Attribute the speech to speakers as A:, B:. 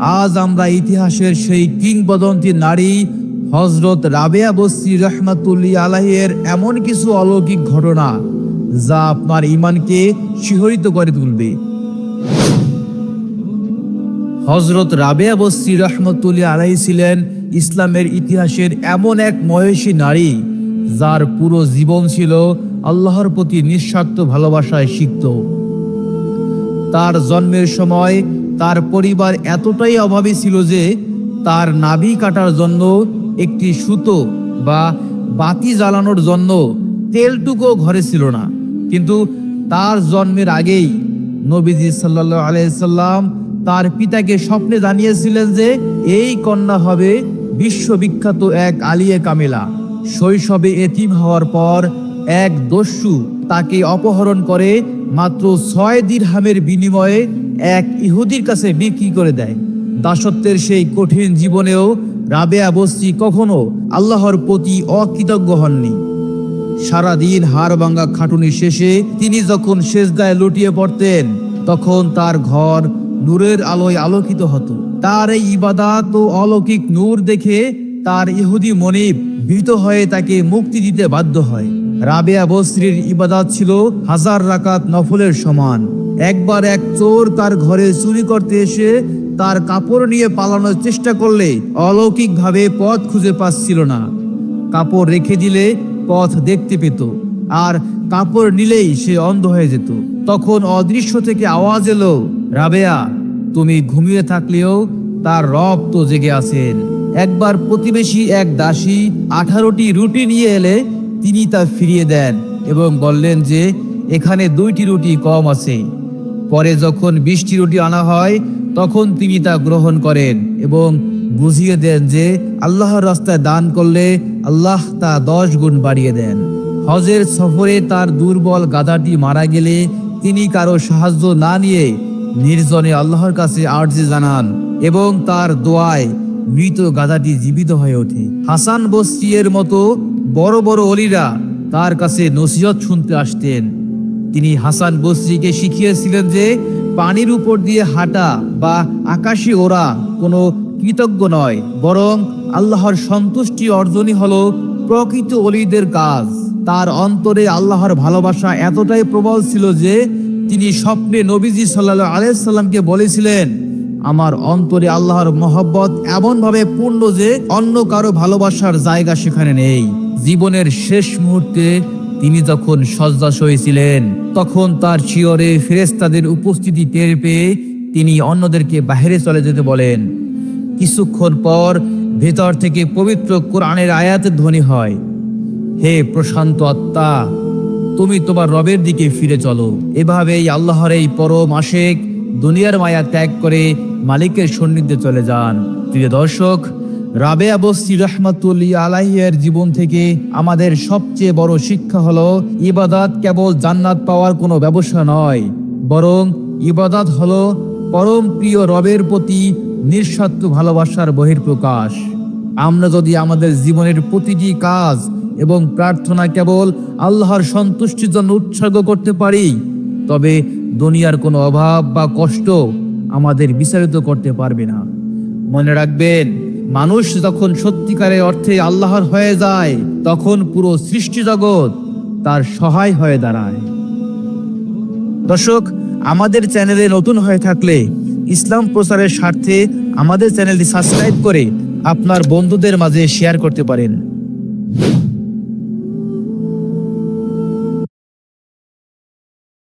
A: আজ আমরা ইতিহাসের সেই কিংবদন্তি নারী হজরত রাবেয়া বস্তি রহমাতুল্লি আলাহিয়ের এমন কিছু অলৌকিক ঘটনা যা আপনার ইমানকে শিহরিত করে তুলবে। হজরত রাবেয়া বস্তি রহমতুল্লি আলাহি ছিলেন ইসলামের ইতিহাসের এমন এক মহেশী নারী যার পুরো জীবন ছিল আল্লাহর প্রতি নিঃস্বার্থ ভালোবাসায় সিক্ত। তার জন্মের সময় তার পরিবার এতটাই অভাবী ছিল যে তার নাভি কাটার জন্য একটি সুতো বা বাতি জ্বালানোর জন্য তেলটুকু ঘরে ছিল না। কিন্তু তার জন্মের আগেই নবীজি সাল্লাহ আলাইসাল্লাম তার পিতাকে স্বপ্নে জানিয়েছিলেন যে এই কন্যা হবে বিশ্ববিখ্যাত এক আলিয়ে কামিলা। শৈশবে এতিম হওয়ার পর এক দস্যু তাকে অপহরণ করে মাত্র ছয় দিরহামের বিনিময়ে এক ইহুদির কাছে বিক্রি করে দেয়। দাসত্বের সেই কঠিন জীবনেও রাবেয়া বস্তি কখনো আল্লাহর প্রতি অকৃতজ্ঞ হননি। সারাদিন হাড় ভাঙ্গা খাটুনি শেষে তিনি যখন শেষদায় লুটিয়ে পড়তেন, তখন তার ঘর নূরের আলোয় আলোকিত হতো। তার এই ইবাদাত ও অলৌকিক নূর দেখে তার ইহুদি মনিব ভীত হয়ে তাকে মুক্তি দিতে বাধ্য হয়। রাবেয়া বস্ত্রীর ইবাদাত ছিল হাজার রাকাত নফলের সমান। একবার এক চোর তার ঘরে চুরি করতে এসে তার কাপড় নিয়ে পালানোর চেষ্টা করলে অলৌকিকভাবে পথ খুঁজে পাচ্ছিল না। কাপড় রেখে দিলে পথ দেখতে পেত আর কাপড় নিলেই সে অন্ধ হয়ে যেত। তখন অদৃশ্য থেকে আওয়াজ এলো, রাবেয়া, তুমি ঘুমিয়ে থাকলেও তার রব তো জেগে আছেন। একবার প্রতিবেশী এক দাসী আঠারোটি রুটি নিয়ে এলে তিনি তা ফিরিয়ে দেন এবং বললেন যে, এখানে দুইটি রুটি কম আছে। পরে যখন বিশটি রুটি আনা হয়, তখন তিনি তা গ্রহণ করেন এবং বুঝিয়ে দেন যে, আল্লাহর রাস্তায় দান করলে আল্লাহ তা দশ গুণ বাড়িয়ে দেন। হজের সফরে তার দুর্বল গাধাটি মারা গেলে তিনি কারও সাহায্য না নিয়ে নির্জনে আল্লাহর কাছে আর্জি জানান এবং তার দোয়ায় মৃত গাধাটি জীবিত হয়ে ওঠে। হাসান বস্তিয়ের মতো বড় বড় অলিরা তার কাছে নসিহত শুনতে আসতেন। তিনি হাসান বস্রিকে শিখিয়েছিলেন যে পানির উপর দিয়ে হাঁটা বা আকাশে ওড়া কোনো কৃতজ্ঞ নয়, বরং আল্লাহর সন্তুষ্টি অর্জনই হলো প্রকৃত অলিদের কাজ। তার অন্তরে আল্লাহর ভালোবাসা এতটাই প্রবল ছিল যে তিনি স্বপ্নে নবীজি সাল্লাহ আলাইসাল্লামকে বলেছিলেন আমার অন্তরে আল্লাহর মহব্বত এমনভাবে পূর্ণ যে অন্য কারও ভালোবাসার জায়গা সেখানে নেই। জীবনের শেষ মুহূর্তে তিনি যখন শয্যাশয়ী ছিলেন তখন তার শিয়রে ফেরেস্তাদের উপস্থিতি টের পেয়ে তিনি অন্যদেরকে বাইরে চলে যেতে বলেন। কিছুক্ষণ পর ভেতর থেকে পবিত্র কোরআনের আয়াতের ধ্বনি হয়। হে প্রশান্ত আত্মা, তুমি তোমার রবের দিকে ফিরে চলো। এভাবেই আল্লাহর এই পরম আশেক দুনিয়ার মায়া ত্যাগ করে মালিকের সন্নিধ্যে চলে যান। প্রিয় দর্শক রাবেয়া বস্তি রহমাতুল্লি আলাহিয়ার জীবন থেকে আমাদের সবচেয়ে বড় শিক্ষা হলো, ইবাদাত কেবল জান্নাত পাওয়ার কোনো ব্যবসা নয়, বরং ইবাদাত হলো পরম প্রিয় রবের প্রতি নিঃস্বার্থ ভালোবাসার বহির্প্রকাশ আমরা যদি আমাদের জীবনের প্রতিটি কাজ এবং প্রার্থনা কেবল আল্লাহর সন্তুষ্টির জন্য উৎসর্গ করতে পারি, তবে দুনিয়ার কোনো অভাব বা কষ্ট আমাদের বিচারিত করতে পারবে না। মনে রাখবেন, মানুষ যখন সত্যিকারের অর্থে আল্লাহর হয়ে যায়, তখন পুরো সৃষ্টি জগৎ তার সহায় হয়ে দাঁড়ায়। দর্শক, আমাদের চ্যানেলে নতুন হয়ে থাকলে ইসলাম প্রচারের স্বার্থে আমাদের চ্যানেলটি সাবস্ক্রাইব করে আপনার বন্ধুদের মাঝে শেয়ার করতে পারেন।